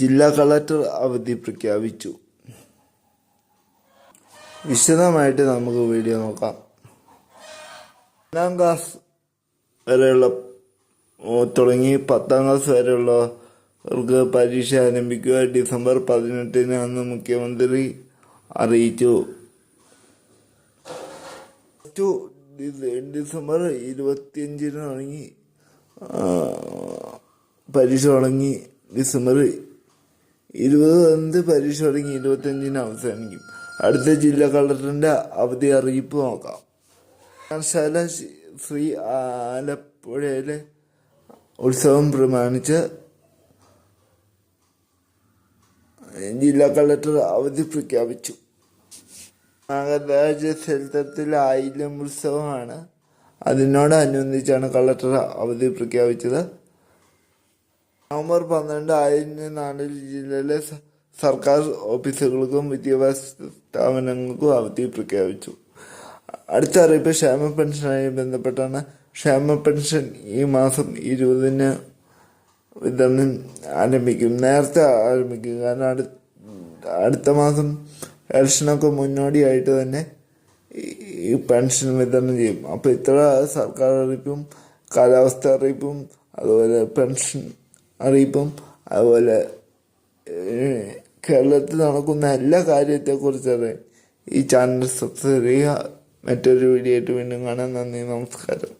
ജില്ലാ കളക്ടർ അവധി പ്രഖ്യാപിച്ചു. വിശദമായിട്ട് നമുക്ക് വീഡിയോ നോക്കാം. ഒന്നാം ക്ലാസ് വരെയുള്ള തുടങ്ങി പത്താം ക്ലാസ് വരെയുള്ളവർക്ക് പരീക്ഷ ആരംഭിക്കുക. ഡിസംബർ പതിനെട്ടിന് അന്ന് മുഖ്യമന്ത്രി അറിയിച്ചു. ഡിസംബർ ഇരുപത്തിയഞ്ചിന് തുടങ്ങി പരീക്ഷ തുടങ്ങി ഡിസംബർ ഇരുപത് പരീക്ഷ തുടങ്ങി ഇരുപത്തിയഞ്ചിന് അവസാനിക്കും. അടുത്ത ജില്ലാ കളക്ടറിന്റെ അവധി അറിയിപ്പ് നോക്കാം. പാഠശാല ശ്രീ- ആലപ്പുഴയിലെ ഉത്സവം പ്രമാണിച്ച് ജില്ലാ കളക്ടർ അവധി പ്രഖ്യാപിച്ചു. നാഗരാജ ക്ഷേത്രത്തിലെ ആയില്യം ഉത്സവമാണ്. അതിനോടനുബന്ധിച്ചാണ് കളക്ടർ അവധി പ്രഖ്യാപിച്ചത്. നവംബർ പന്ത്രണ്ട് ആയിരത്തി നാല് ജില്ലയിലെ സർക്കാർ ഓഫീസുകൾക്കും വിദ്യാഭ്യാസ സ്ഥാപനങ്ങൾക്കും അവധി പ്രഖ്യാപിച്ചു. അടുത്ത അറിയിപ്പ് ക്ഷേമ പെൻഷനായി ബന്ധപ്പെട്ടാണ്. ക്ഷേമ പെൻഷൻ ഈ മാസം ഇരുപതിന് വിതരണം ആരംഭിക്കും. നേരത്തെ ആരംഭിക്കും. കാരണം അടു അടുത്ത മാസം ഇലക്ഷനൊക്കെ മുന്നോടിയായിട്ട് തന്നെ ഈ പെൻഷൻ വിതരണം ചെയ്യും. അപ്പോൾ ഇത്ര സർക്കാർ അറിയിപ്പും കാലാവസ്ഥ അറിയിപ്പും അതുപോലെ പെൻഷൻ അറിയിപ്പും അതുപോലെ കേരളത്തിൽ നടക്കുന്ന എല്ലാ കാര്യത്തെക്കുറിച്ച് അറിയാൻ ഈ ചാനൽ സബ്സ്ക്രൈബ് ചെയ്യുക. മറ്റൊരു വീഡിയോ ആയിട്ട് വീണ്ടും കാണാൻ നന്ദി നമസ്കാരം.